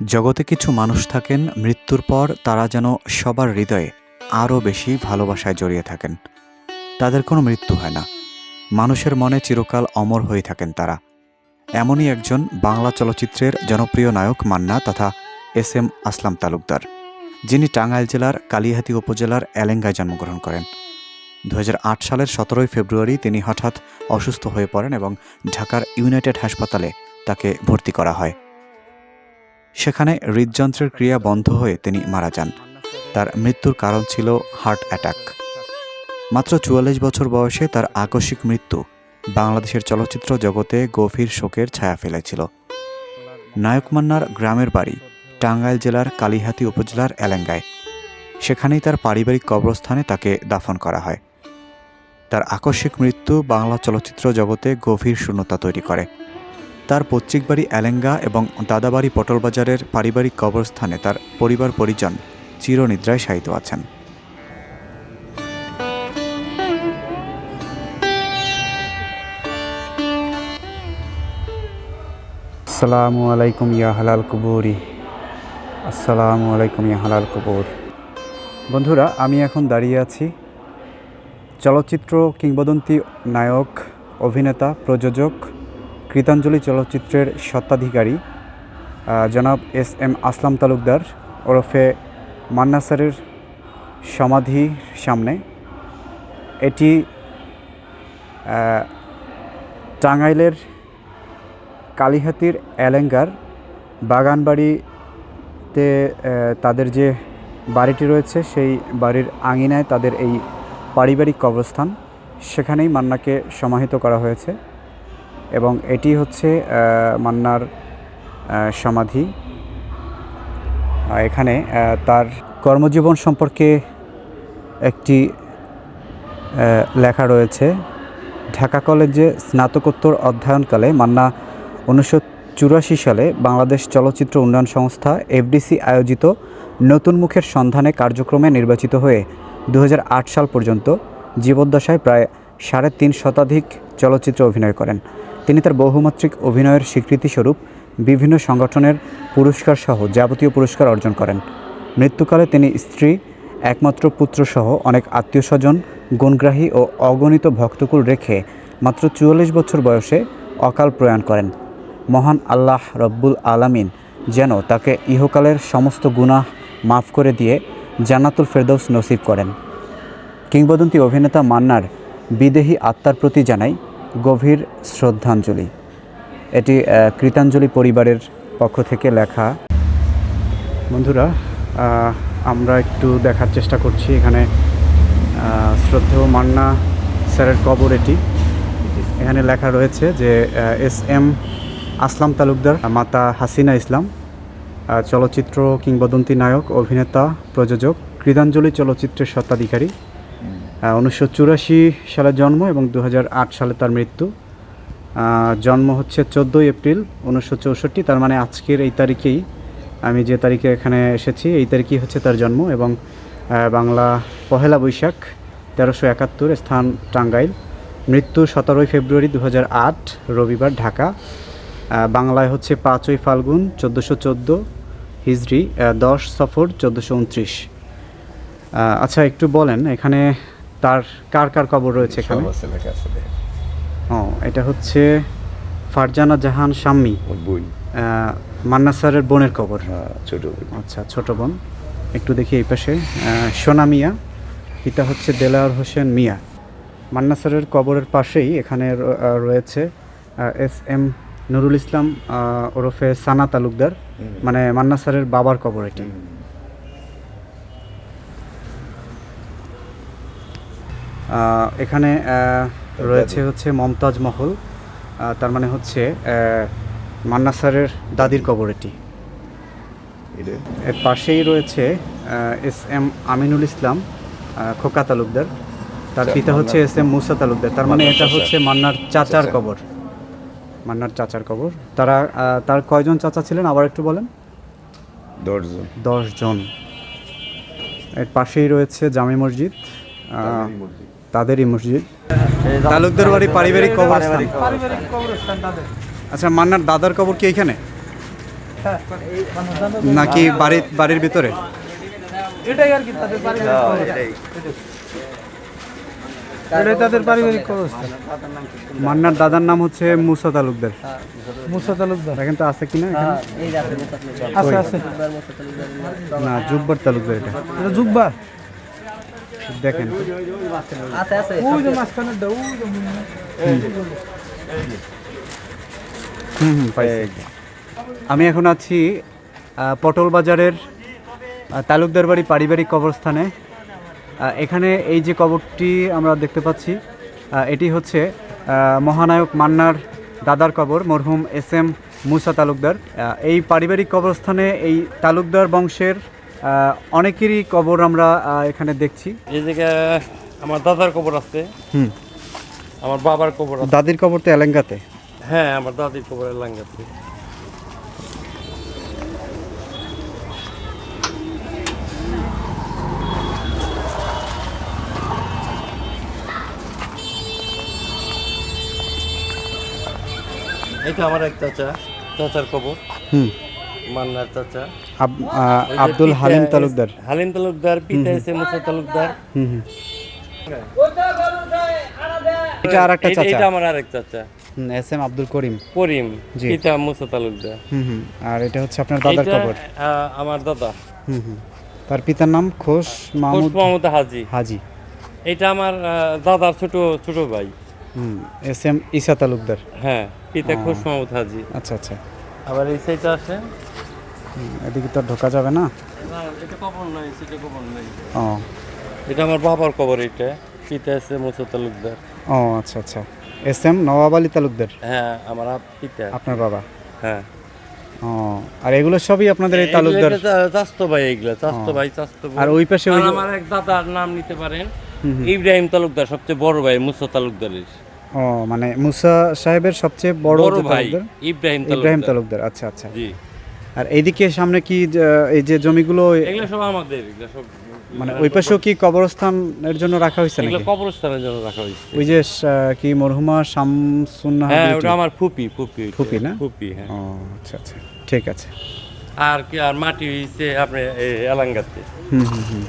জগতে কিছু মানুষ থাকেন, মৃত্যুর পর তারা যেন সবার হৃদয়ে আরও বেশি ভালোবাসায় জড়িয়ে থাকেন। তাদের কোনো মৃত্যু হয় না। মানুষের মনে চিরকাল অমর হয়ে থাকেন তারা। এমনই একজন বাংলা চলচ্চিত্রের জনপ্রিয় নায়ক মান্না তথা এস এম আসলাম তালুকদার, যিনি টাঙ্গাইল জেলার কালিহাতি উপজেলার এলেঙ্গায় জন্মগ্রহণ করেন। দু হাজার আট সালের সতেরোই ফেব্রুয়ারি তিনি হঠাৎ অসুস্থ হয়ে পড়েন এবং ঢাকার ইউনাইটেড হাসপাতালে তাকে ভর্তি করা হয়। সেখানে হৃদযন্ত্রের ক্রিয়া বন্ধ হয়ে তিনি মারা যান। তার মৃত্যুর কারণ ছিল হার্ট অ্যাটাক। মাত্র চুয়াল্লিশ বছর বয়সে তার আকস্মিক মৃত্যু বাংলাদেশের চলচ্চিত্র জগতে গভীর শোকের ছায়া ফেলেছিল। নায়ক মান্নার গ্রামের বাড়ি, টাঙ্গাইল জেলার কালিহাতি উপজেলার এলেঙ্গায়। সেখানেই তার পারিবারিক কবরস্থানে তাকে দাফন করা হয়। তার আকস্মিক মৃত্যু বাংলা চলচ্চিত্র জগতে গভীর শূন্যতা তৈরি করে। তার পৈতৃক বাড়ি এলেঙ্গা এবং দাদাবাড়ি পটলবাজারের পারিবারিক কবরস্থানে তার পরিবার পরিজন চিরনিদ্রায় শায়িত আছেন। আসসালামু আলাইকুম ইয়া হালাল কুবুরি। আসসালামু আলাইকুম ইয়া হালাল কুবুর। বন্ধুরা, আমি এখন দাঁড়িয়ে আছি চলচ্চিত্র কিংবদন্তি নায়ক, অভিনেতা, প্রযোজক কৃতাঞ্জলি চলচ্চিত্রের স্বত্বাধিকারী জনাব এস এম আসলাম তালুকদার, ওরফে মান্না স্যারের সমাধির সামনে। এটি টাঙ্গাইলের কালিহাতির এলেঙ্গার বাগানবাড়িতে তাদের যে বাড়িটি রয়েছে সেই বাড়ির আঙিনায় তাদের এই পারিবারিক কবরস্থান। সেখানেই মান্নাকে সমাহিত করা হয়েছে। এবং এটি হচ্ছে মান্নার সমাধি। এখানে তার কর্মজীবন সম্পর্কে একটি লেখা রয়েছে। ঢাকা কলেজে স্নাতকোত্তর অধ্যয়নকালে মান্না উনিশশো চুরাশি সালে বাংলাদেশ চলচ্চিত্র উন্নয়ন সংস্থা, এফডিসি, আয়োজিত নতুন মুখের সন্ধানে কার্যক্রমে নির্বাচিত হয়ে দু হাজার আট সাল পর্যন্ত জীবদ্দশায় প্রায় সাড়ে তিন শতাধিক চলচ্চিত্রে অভিনয় করেন। তিনি তার বহুমাত্রিক অভিনয়ের স্বীকৃতিস্বরূপ বিভিন্ন সংগঠনের পুরস্কার সহ যাবতীয় পুরস্কার অর্জন করেন। মৃত্যুকালে তিনি স্ত্রী, একমাত্র পুত্রসহ অনেক আত্মীয় স্বজন, গুণগ্রাহী ও অগণিত ভক্তকুল রেখে মাত্র চুয়াল্লিশ বছর বয়সে অকাল প্রয়াণ করেন। মহান আল্লাহ রব্বুল আলামিন যেন তাকে ইহকালের সমস্ত গুনাহ মাফ করে দিয়ে জান্নাতুল ফেরদৌস নসিব করেন। কিংবদন্তি অভিনেতা মান্নার বিদেহী আত্মার প্রতি জানাই গভীর শ্রদ্ধাঞ্জলি। এটি কৃতাঞ্জলি পরিবারের পক্ষ থেকে লেখা। বন্ধুরা আমরা একটু দেখার চেষ্টা করছি এখানে শ্রদ্ধেয় মান্না স্যারের কবর এটি। এখানে লেখা রয়েছে যে এস এম আসলাম তালুকদার, মাতা হাসিনা ইসলাম চলচ্চিত্র কিংবদন্তি নায়ক, অভিনেতা, প্রযোজক, কৃতাঞ্জলি চলচ্চিত্রের স্বত্বাধিকারী উনিশশো চুরাশি সালে জন্ম এবং দু হাজার আট সালে তার মৃত্যু। জন্ম হচ্ছে চোদ্দোই এপ্রিল উনিশশো চৌষট্টি, তার মানে আজকের এই তারিখেই আমি যে তারিখে এখানে এসেছি, এই তারিখেই হচ্ছে তার জন্ম এবং বাংলা পহেলা বৈশাখ তেরোশো একাত্তর স্থান টাঙ্গাইল। মৃত্যু সতেরোই ফেব্রুয়ারি দু রবিবার ঢাকা। বাংলায় হচ্ছে পাঁচই ফাল্গুন চোদ্দোশো চোদ্দ হিজড়ি দশ সফর চোদ্দোশো উনত্রিশ। আচ্ছা একটু বলেন, এখানে তার কার কার কবর রয়েছে এখানে। ও এটা হচ্ছে ফারজানা জাহান শাম্মী বই মান্না স্যারের বোনের কবর। হ্যাঁ, ছোট আচ্ছা ছোট বোন। একটু দেখি এই পাশে। সোনা মিয়া পিতা হচ্ছে দেলাওয়ার হোসেন মিয়া। মান্না স্যারের কবরের পাশেই এখানে রয়েছে এস এম নুরুল ইসলাম ওরফে সানা তালুকদার। মানে মান্না স্যারের বাবার কবর এটি। এখানে রয়েছে হচ্ছে মমতাজ মহল তার মানে হচ্ছে মান্না স্যারের দাদির কবর এটি? এর পাশেই রয়েছে এস এম আমিনুল ইসলাম খোকা তালুকদার। তার আচ্ছা, পিতা হচ্ছে এস এম মুসা তালুকদার। তার মানে এটা হচ্ছে মান্নার চাচার কবর। মান্নার চাচার কবর। তারা তার কয়জন চাচা ছিলেন? আবার একটু বলেন। দশজন। দশ জন এর পাশেই রয়েছে জামে মসজিদ। আহ, তাদেরই মসজিদ। তালুকদার বাড়ি পারিবারিক কবরস্থান। আচ্ছা মান্নার দাদার কবর কি এখানে? নাকি বাড়ির বাড়ির ভিতরে? এটাই আর কি তাদের পারিবারিক কবরস্থান। তাদের পারিবারিক কবরস্থান। মান্নার দাদার নাম হচ্ছে মুসা তালুকদার। মুসা তালুকদার। দেখেন তো আছে কিনা এখানে? আছে আছে। না জুব্বার তালুকদার এটা। এটা জুব্বা? দেখেন। ওই যে মাঝখানে ওই যে হুম হুম পাইছি। আমি এখন আছি পটল বাজারের তালুকদার বাড়ি পারিবারিক কবরস্থানে। এখানে এই যে কবরটি আমরা দেখতে পাচ্ছি এটি হচ্ছে মহানায়ক মান্নার দাদার কবর মরহুম এস এম মুসা তালুকদার। এই পারিবারিক কবরস্থানে এই তালুকদার বংশের অনেকেরই কবর আমরা এখানে দেখছি। জায়গায় আমার দাদার কবর আছে। হুম। আমার বাবার কবর আছে। দাদির কবর তো এলেঙ্গাতে? হ্যাঁ আমার দাদির কবরের লাঙ্গাতে এটা আমার এক চাচা। চাচার কবর। হুম। মান্নার চাচা। আব্দুল হালিম তালুকদার। হালিম তালুকদার পিতা এসে মুসা তালুকদার। এটা আর একটা চাচা। এটা আমার আরেক চাচা। S M Abdul Karim. করিম পিতা মুসা তালুকদার। আর এটা হচ্ছে আপনার দাদার কবর। আমার দাদা। তার পিতার নাম খোশ মাহমুদ মোহাম্মদ হাজি। হাজি। এটা আমার দাদার ছোট ছোট ভাই। S M Isa Talukdar. হ্যাঁ পিতা খুশ মাহমুদ হাজি। আচ্ছা আচ্ছা। আবার এই সাইডটা আসে হুম, এদিকে তো ঢোকা যাবে না? না এটা কবর নাই সেটা কবর নাই। ও। এটা আমার বাবার কবর এটা পিতা আছে মুসা তালুকদার। ও আচ্ছা আচ্ছা। S M Nawab Ali Talukdar? হ্যাঁ আমার পিতা। আপনার বাবা? হ্যাঁ। ও আর এগুলো সবই আপনাদের এই তালুকদার? চাস্তো ভাই এগুলা চাস্তো ভাই চাস্তো আর ওই পাশে ওই আমার এক দাদার নাম নিতে পারেন। ইব্রাহিম তালুকদার সবচেয়ে বড় ভাই মুসা তালুকদারের ও মানে মুসা সাহেবের সবচেয়ে বড় ভাই ইব্রাহিম ইব্রাহিম তালুকদার। তালুকদার আচ্ছা আচ্ছা। জি। আর এইদিকে সামনে কি এই যে জমিগুলো এগুলো সব আমাদের এগুলো সব মানে ওই পাশেও কি কবরস্থানের জন্য রাখা হয়েছে নাকি? কবরস্থানের জন্য রাখা হয়েছে। ওই যে কি মরহুমা শামসুন্নাহা হ্যাঁ ওটা আমার ফুপি ফুপি ফুপি না? ফুপি হ্যাঁ। ও আচ্ছা আচ্ছা ঠিক আছে। আর কি আর মাটি হইছে আপনি এলাঙ্গাতে। হুম হুম হুম।